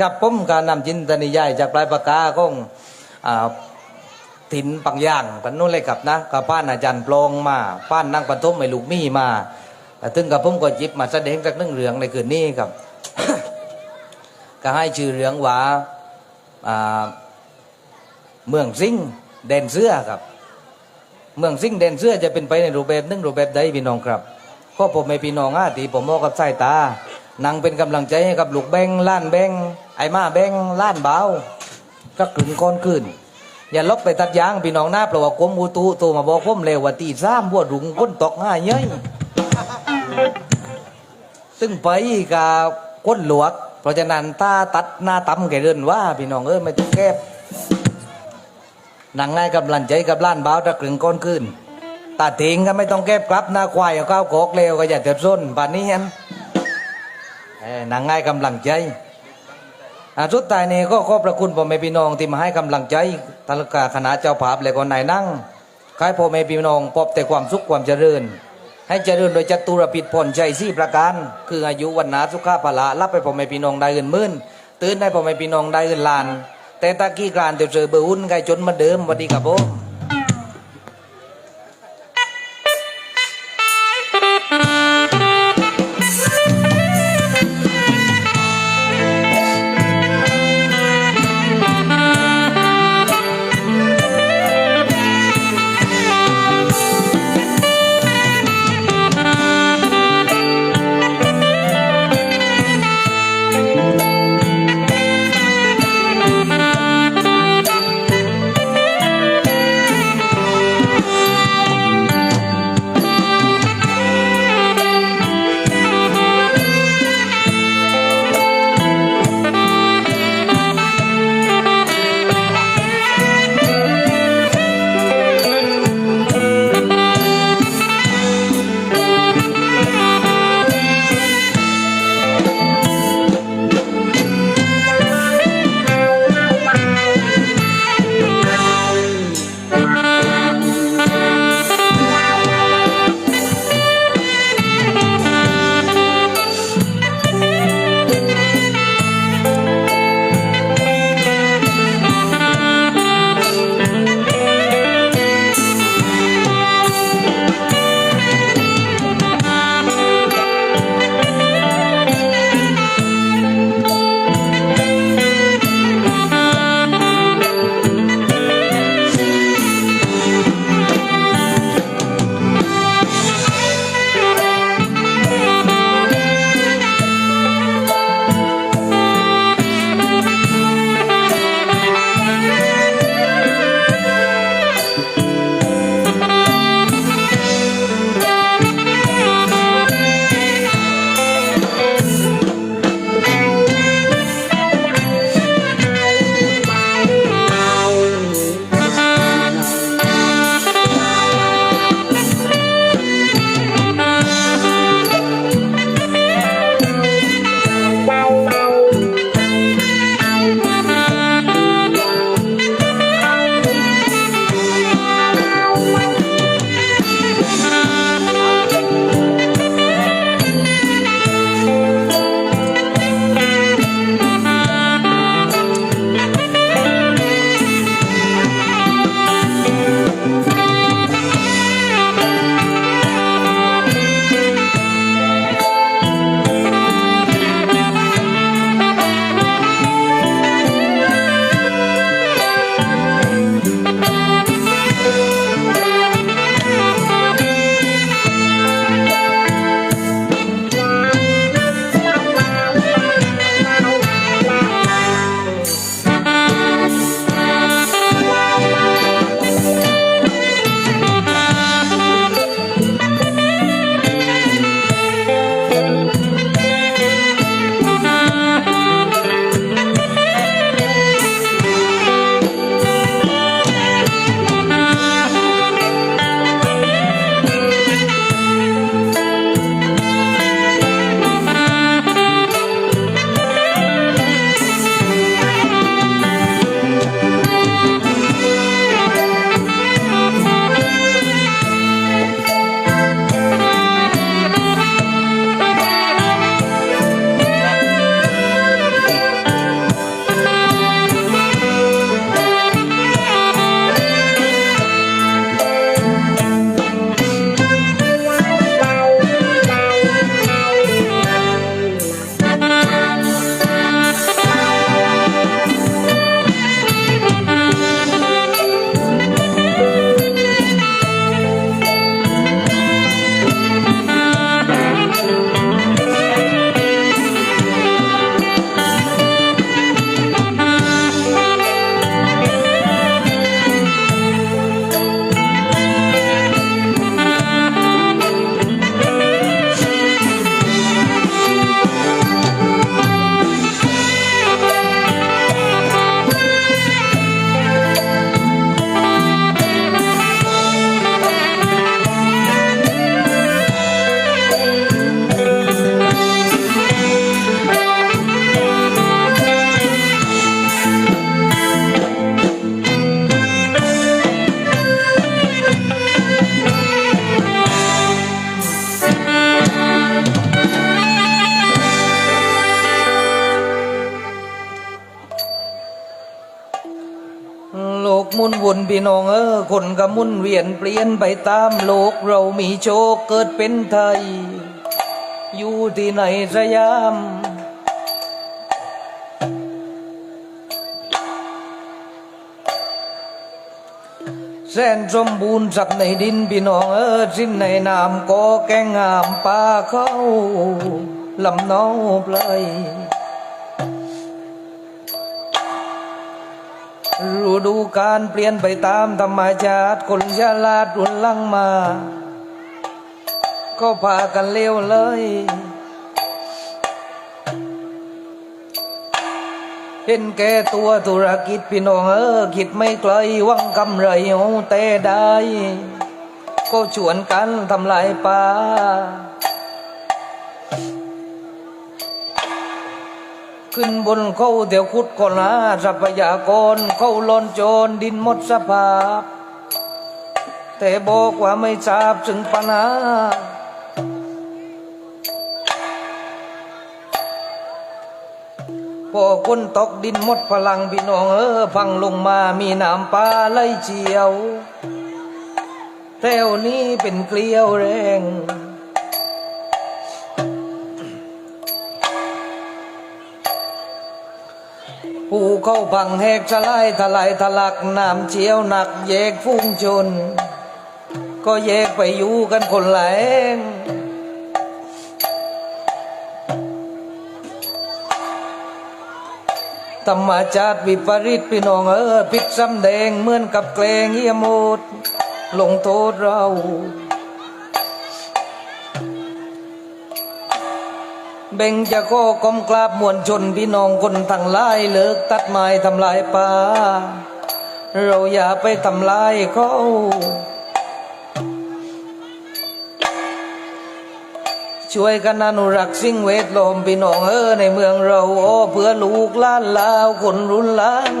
ครับผมการนำจินตนิยายจากปลายปากกาของอถิ่นปังย่างปันนู้นเลยครับนะกับป้านอาจารย์โปรงมาป้านนั่งปฐมไม่ลูกมี่มาถึงกับผมก็หยิบมาแสดงจากนึ่งเรืองในคืนนี้ครับ ก็ให้ชื่อเรืองว่าเมืองซิงห์แดนเสื้อครับ เมืองซิงห์แดนเสื้อจะเป็นไปในรูปแบบนึ่งรูปแบบใดพี่น้องครับก็ผมไม่พี่น้องอาตีผมมอกับสายตานังเป็นกำลังใจให้กับลูกแบงล้านแบง ไอ้มาแบงล้านเบาก็กลึงก้อนขึ้นอย่าลบไปตัดยางพี่น้องหน้าเพราะว่ากรมอุตุตัวมาบอกผมเร็วว่าตีสามบัวรุงก้นตกง่ายเย้ยซึ่งไปกับก้นหลวก เพราะฉะนั้นตาตัดหน้าตำแกเดินว่า พี่น้องเอ้ยไม่ต้องแก้นั่งง่ายกับลันใจกับล้านเบาตะกลึงก้อนขึ้นตาถิงก็ไม่ต้องแก้กลับหน้าควายเอาข้าวโกกเร็วก็อย่าเจ็บส้นป่านนี้ยันเอ้ยนางง่ายกำลังใจ อาสุดตายนี้ก็ขอบพระคุณพ่อแม่พี่น้องที่มาให้กำลังใจทางกาคณะเจ้าภาพและก็นายนั่งขายพ่อแม่พี่น้องพบแต่ความสุขความเจริญ ให้เจริญโดยจตุรพิษผลใจสี่ประการ คืออายุวันนาสุขภาละรับไปพ่อแม่พี่น้องได้เงินหมื่นตื่นได้พ่อแม่พี่น้องได้เงินล้าน แต่ตะกี้การเดือดเจอเบอร์อุ่นไก่จนมาเดิมสวัสดีครับผม น้องเออคนก็หมุนเวียนเปลี่ยนไปตามโลก เรามีโชคเกิดเป็นไทย อยู่ที่ไหนสยามแสนสมบูรณ์สักในดินพี่น้องเออสิ้นในน้ำก็แกงงามปลาเขาลำเนาปลาย ฤดูการเปลี่ยนไปตามธรรมชาติคนฉลาดรุนลังมา ก็พากันเลี้ยวเลย เห็นแก่ตัวธุรกิจพี่น้องเออคิดไม่ไกลวังกำไรเอาแต่ได้ ก็ชวนกันทำลายป่า ขึ้นบนเขาเดี๋ยวขุดก่อนหาทรัพยากรเขาลนโจรดินหมดสภาพ แต่บอกว่าไม่ทราบถึงปัญหาพอคนตกดินหมดพลังพี่น้องเออพังลงมามีน้ำปลาไหลเจียวแถวนี้เป็นเกลียวแรง ภูเขาพังแหกสลายทลายทะลักน้ำเชี่ยวหนักแยกฟุ้งชน ก็แยกไปอยู่กันคนละแห่งธรรมชาติวิปริตพี่น้องเออพิษสำแดงเหมือนกับแกลงเยี่ยมดลงโทษเรา เบ่งจะโคกลมกราบมวลชนพี่น้องคนทั้งหลายเลิกตัดไม้ทำลายป่าเราอย่าไปทำลายเขาช่วยกันอนุรักษ์สิ่งเวทล้อมพี่น้องเออในเมืองเราโอ้เพื่อลูกหล้านลาวคนรุ่นหลัง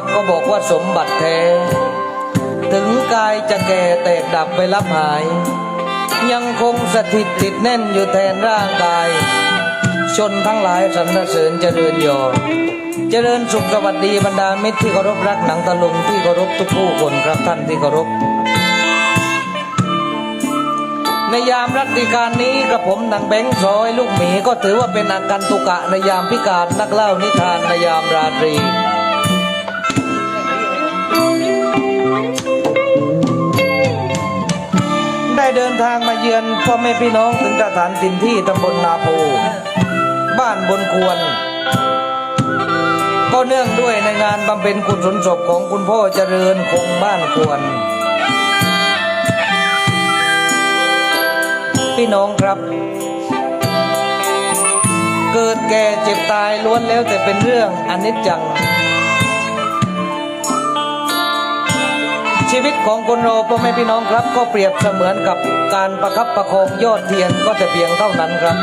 รับก็บอกว่าสมบัติแท้ ถึงกายจะแก่แตกดับไปรับหาย ยังคงสถิตติดแน่นอยู่แทนร่างกาย ชนทั้งหลายสรรเสริญเจริญยอเจริญสุขสวัสดีบรรดามิตรที่เคารพรักหนังตะลุงที่เคารพทุกผู้คนครับท่านที่เคารพในยามรัตติการนี้กระผมนางแบงค์ซอยลูกหมีก็ถือว่าเป็นอาการตุกะในยามพิการนักเล่านิทานในยามราตรี ทางมาเยือนพ่อแม่พี่น้องถึงสถานถิ่นที่ตำบลนาโพบ้านบนควร ก็เนื่องด้วยในงานบำเพ็ญกุศลศพของคุณพ่อเจริญคงบ้านควร พี่น้องครับ เกิดแก่เจ็บตายล้วนแล้วแต่เป็นเรื่องอนิจจัง ชีวิตของคนเราพ่อแม่พี่น้องครับ ก็เปรียบเสมือนกับการประคับประคองยอดเทียนก็แต่เพียงเท่านั้นครับ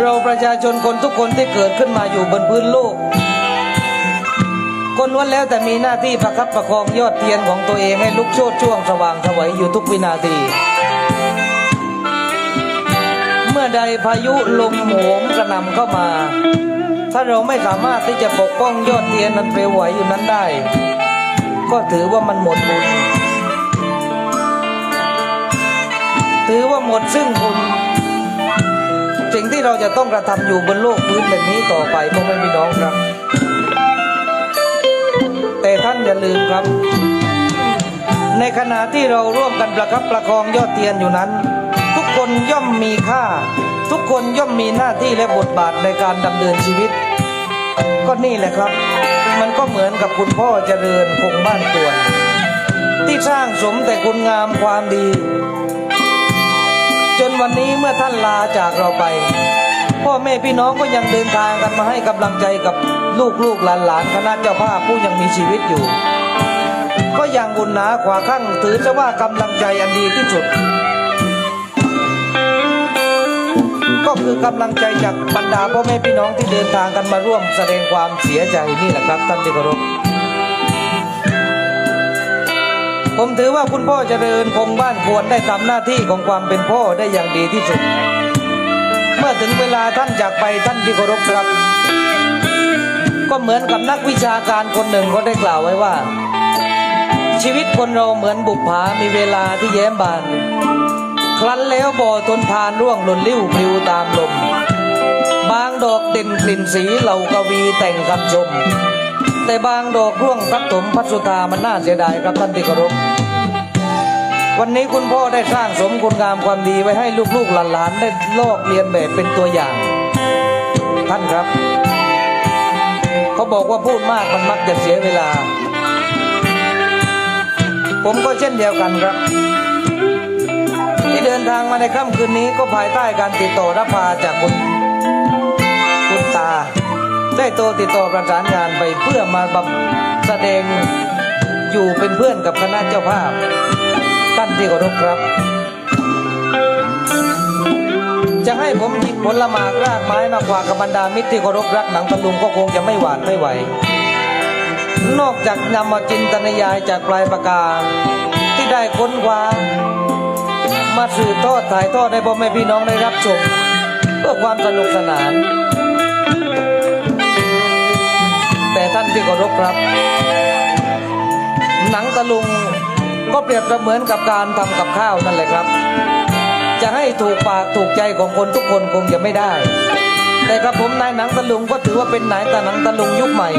เราประชาชนคนทุกคนที่เกิดขึ้นมาอยู่บนพื้นโลก คนล้วนแล้วแต่มีหน้าที่ประคับประคองยอดเทียนของตัวเองให้ลุกโชดช่วงสว่างสวัยอยู่ทุกวินาที เมื่อใดพายุลมโหมกระนำเข้ามา ถ้าเราไม่สามารถที่จะปกป้องยอดเทียนนั้นเปลวไหวอยู่นั้นได้ ก็ถือว่ามันหมดบุญถือว่าหมดซึ่งบุญสิ่งที่เราจะต้องกระทำอยู่บนโลกพื้นแบบนี้ต่อไปพ่อแม่พี่น้องครับ แต่ท่านอย่าลืมครับ ในขณะที่เราร่วมกันประคับประคองยอดเทียนอยู่นั้น ทุกคนย่อมมีค่าทุกคนย่อมมีหน้าที่และบทบาทในการดำเนินชีวิต ก็นี่แหละครับ มันก็เหมือนกับคุณพ่อเจริญคงบ้านตวน ที่สร้างสมแต่คุณงามความดี จนวันนี้เมื่อท่านลาจากเราไป พ่อแม่พี่น้องก็ยังเดินทางกันมาให้กำลังใจกับลูกลูกหลานหลานคณะเจ้าภาพผู้ยังมีชีวิตอยู่ ก็ยังบุญหนาขวาข้างถือจะว่ากำลังใจอันดีที่สุด ก็คือกำลังใจจากบรรดาพ่อแม่พี่น้องที่เดินทางกันมาร่วมแสดงความเสียใจนี่แหละครับท่านที่เคารพผมถือว่าคุณพ่อเจริญคงบ้านควรได้ทำหน้าที่ของความเป็นพ่อได้อย่างดีที่สุด เมื่อถึงเวลาท่านจากไปท่านที่เคารพครับ ก็เหมือนกับนักวิชาการคนหนึ่งก็ได้กล่าวไว้ว่า ชีวิตคนเราเหมือนบุปผามีเวลาที่แย้มบาน ครั้นแล้วบ่อทนทานร่วงหล่นลิ้วปลิวตามลม บางดอกเด่นกลิ่นสีเหล่ากวีแต่งคำชม แต่บางดอกร่วงพัดถมพัดสุธามันน่าเสียดายครับท่านที่เคารพวันนี้คุณพ่อได้สร้างสมคุณงามความดีไว้ให้ลูกๆหลานๆได้ลอกเรียนแบบเป็นตัวอย่าง ท่านครับ เขาบอกว่าพูดมากมันมักจะเสียเวลา ผมก็เช่นเดียวกันครับ ที่เดินทางมาในค่ำคืนนี้ก็ภายใต้การติดต่อรับพาจากคุณคุณตา ได้โทรติดต่อประสานงานไปเพื่อมาบำแสดงอยู่เป็นเพื่อนกับคณะเจ้าภาพท่านที่เคารพครับ จะให้ผมหยิบผลหมากรากไม้มาฝากับบรรดามิตรที่เคารพรักหนังตะลุงก็คงจะไม่หวาดไม่ไหว นอกจากนำมาจินตนายายจากปลายปากกาที่ได้ค้นคว้า มาสื่อทอดถ่ายทอดให้พ่อแม่พี่น้องได้รับชมเพื่อความสนุกสนาน แต่ท่านที่เคารพครับ หนังตะลุงก็เปรียบเสมือนกับการทำกับข้าวนั่นแหละครับ จะให้ถูกปากถูกใจของคนทุกคนคงจะไม่ได้ แต่กับผมนายหนังตะลุงก็ถือว่าเป็นนายแต่หนังตะลุงยุคใหม่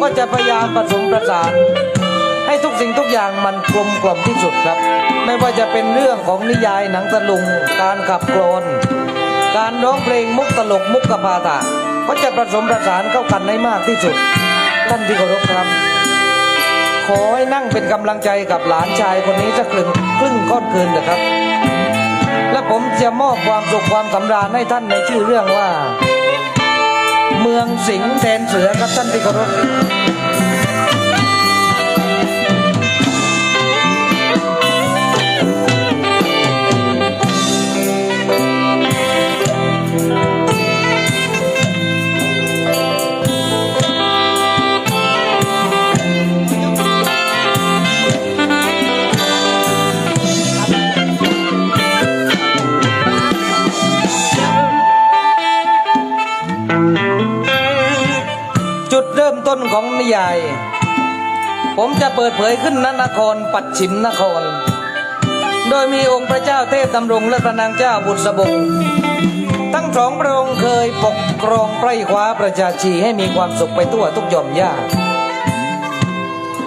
ก็จะพยายามผสมประสาน ให้ทุกสิ่งทุกอย่างมันกลมกล่อมที่สุดครับ ไม่ว่าจะเป็นเรื่องของนิยายหนังตะลุง การขับโคลนการร้องเพลงมุกตลกมุกกะพาตาก็จะผสมประสานเข้ากันได้มากที่สุดท่านที่เคารพครับ ขอให้นั่งเป็นกำลังใจกับหลานชายคนนี้สักครึ่งครึ่งค่อนคืนนะครับ และผมจะมอบความสุขความสำราญให้ท่านในชื่อเรื่องว่า เมืองสิงห์แดนเสือครับท่านที่เคารพ นของนิยาย ผมจะเปิดเผยขึ้นณนครปัดฉิมนคร โดยมีองค์พระเจ้าเทพดำรงและพระนางเจ้าบุษบงทั้งสองพระองค์เคยปกครองไพร่คว้าประชาชีให้มีความสุขไปทั่วทุกหย่อมย่า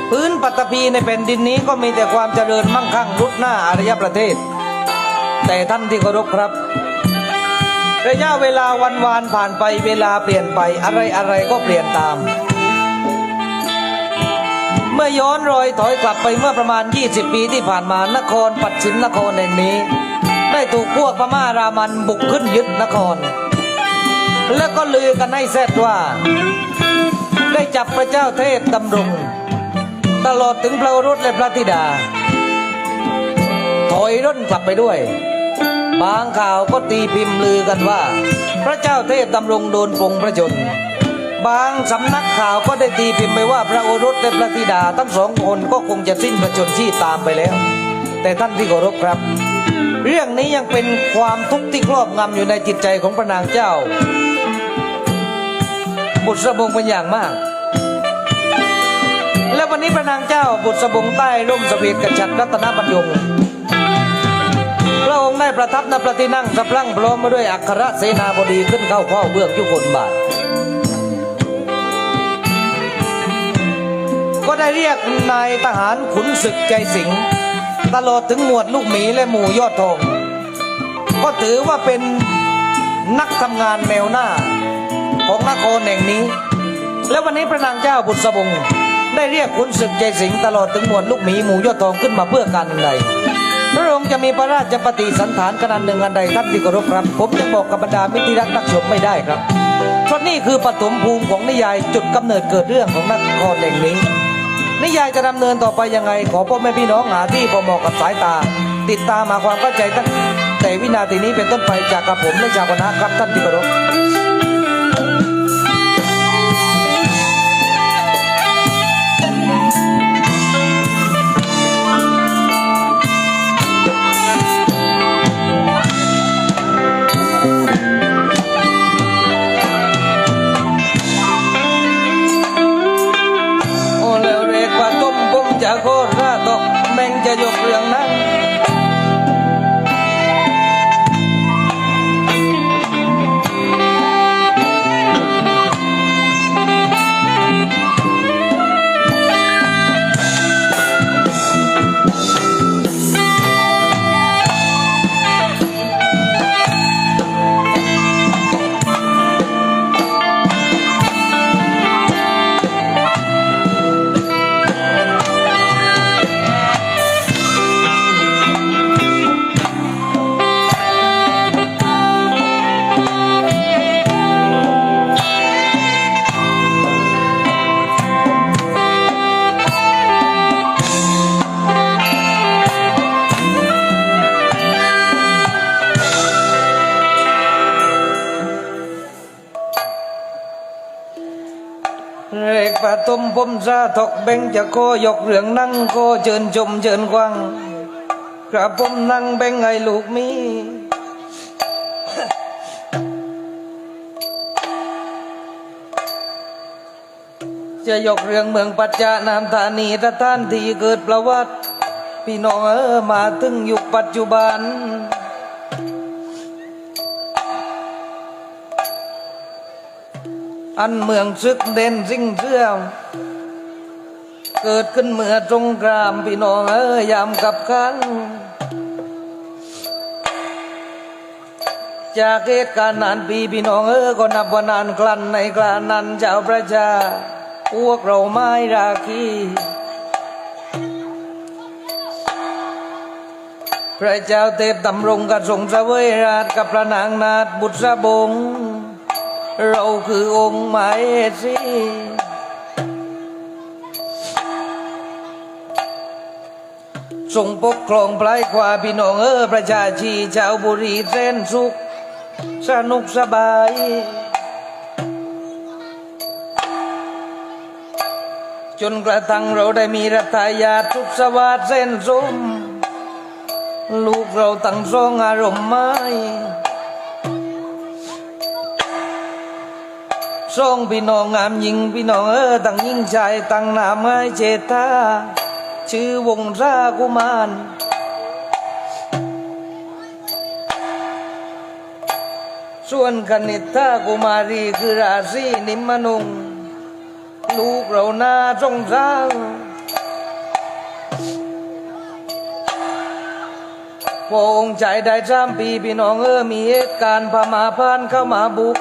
พื้นปัตตภีในแผ่นดินนี้ก็มีแต่ความเจริญมั่งคั่งรุดหน้าอารยประเทศ แต่ท่านที่เคารพครับ ระยะเวลาวันวานผ่านไปเวลาเปลี่ยนไปอะไรอะไรก็เปลี่ยนตาม มื่อย้อนรอยถอยกลับไปเมื่อประมาณ 20 ปีที่ผ่านมานครปัดฉิมนครแห่งนี้ ได้ถูกพวกพม่ารามันบุกขึ้นยึดนคร แล้วก็ลือกันให้เสร็จว่า ได้จับพระเจ้าเทพดำรง ตลอดถึงพระรุษและพระธิดา ถอยร่นกลับไปด้วย บางข่าวก็ตีพิมพ์ลือกันว่า พระเจ้าเทพดำรงโดนปงพระชน บางสำนักข่าวก็ได้ตีพิมพ์ไปว่าพระโอรสและพระธิดาทั้งสองคนก็คงจะสิ้นพระชนชีพตามไปแล้ว แต่ท่านที่เคารพครับ เรื่องนี้ยังเป็นความทุกข์ที่ครอบงำอยู่ในจิตใจของพระนางเจ้าบุตรสบงเป็นอย่างมาก และวันนี้พระนางเจ้าบุตรสบงใต้ร่มสเสวียนกษัตริย์รัตนบัญยงพระองค์ได้ประทับณพระที่นั่งสะพรั่งพร้อมมาด้วยอัครเสนาบดีขึ้นเข้าเฝ้าเบื้องยุคนบาท ก็ได้เรียกนายทหารขุนศึกใจสิงห์ตลอดถึงหมวดลูกหมีและหมู่ยอดทองก็ถือว่าเป็นนักทำงานแนวหน้า ของนครแห่งนี้ และวันนี้พระนางเจ้าบุตรสบงได้เรียกขุนศึกใจสิงห์ตลอดถึงหมวดลูกหมีหมู่ยอดทองขึ้นมาเพื่อการใดพระองค์จะมีพระราชปฏิสันฐานขนาดหนึ่งอันใดท่านที่เคารพครับ ผมจะบอกกับบรรดามิตรรักนักชมไม่ได้ครับ เพราะนี่คือปฐมภูมิของนิยายจุดกำเนิดเกิดเรื่องของนครแห่งนี้ นิยายจะดำเนินต่อไปยังไง ขอพ่อแม่พี่น้องหาที่พอเหมาะกับสายตา ติดตามมาความเข้าใจตั้งแต่วินาทีนี้เป็นต้นไปจากกระผมและจากคณะครับท่านที่เคารพ ต้มผมซาทกแบ่งจะโคยกเรื่องนั่งโคเชิญชมเชิญกวางกระผมนั่งแบ่งไอ้ลูกมีจะยกเรื่องเมืองปัจจานามธานีสถานที่เกิดประวัติ พี่น้องเออมาถึงยุคปัจจุบัน อันเมืองซึกเด่นสิ่งเสื่อม เกิดขึ้นเมื่อตรงกรามพี่น้องเอ้ยยามกับขันจากเหตุการณ์นานปีพี่น้องเออก็นับว่านานกลั่นในกลานนั้นเจ้าประชาพวกเราไม่ราคีพระเจ้าเทพดำรงกระทรงเสวยราชกับพระนางนาถบุตรบง เราคือองค์หมายสิ ทรงปกครองปลายขวาพี่น้องเออประชาชีชาวบุรีเส้นสุข สนุกสบาย จนกระทั่งเราได้มีรัฐายาทสุขสวัสดิ์เส้นสมลูกเราตั้งสองอารมณ์ไม้สองพี่น้องงามยิงพี่น้องเออตั้งยิงชายตั้งนามให้เจตา ชื่อวงรากุมารส่วนคณิตากุมารีคือราศีนิมนุง ลูกเราหน้าสงสารพอองค์ใจได้สามปีพี่น้องเออมีเหตุการณ์พมาพานเข้ามาบุก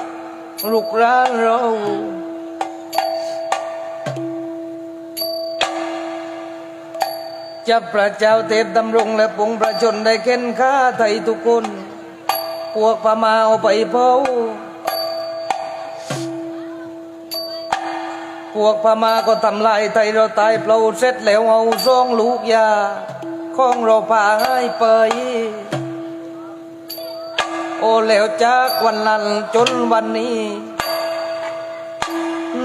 ลุกร้านเรา จะประเจ้าเทพดำรงและปวงประชนได้เข็นค่าไทยทุกคน พวกพมาเอาไปเผาพวกพมาก็ทำลายไทยเราตายเปล่าเสร็จแล้วเอาซองลูกยาของเราพาให้ไป โอ้แล้วจากวันนั้นจนวันนี้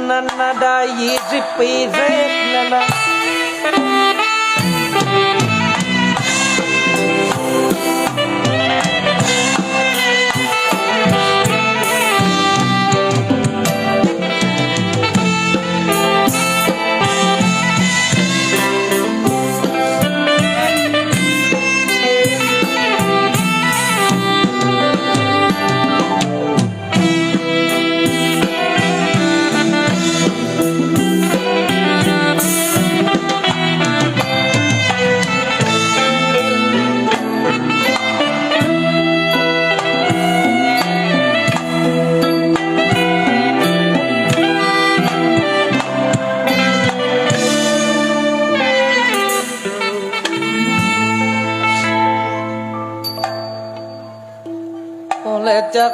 นั่นน่าได้ยี่สิบปีเสร็จแล้วนะ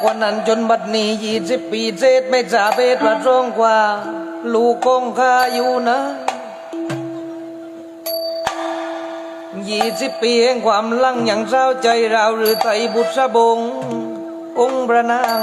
วันนั้นจนบัดนี้ยี่สิบปีเศษไม่สาเบศว่าร้องกว่า ลูกคงคาอยู่นะยี่สิบปีแห่งความลังอย่างเศร้าใจเราหรือไทยบุษบง องค์พระนาง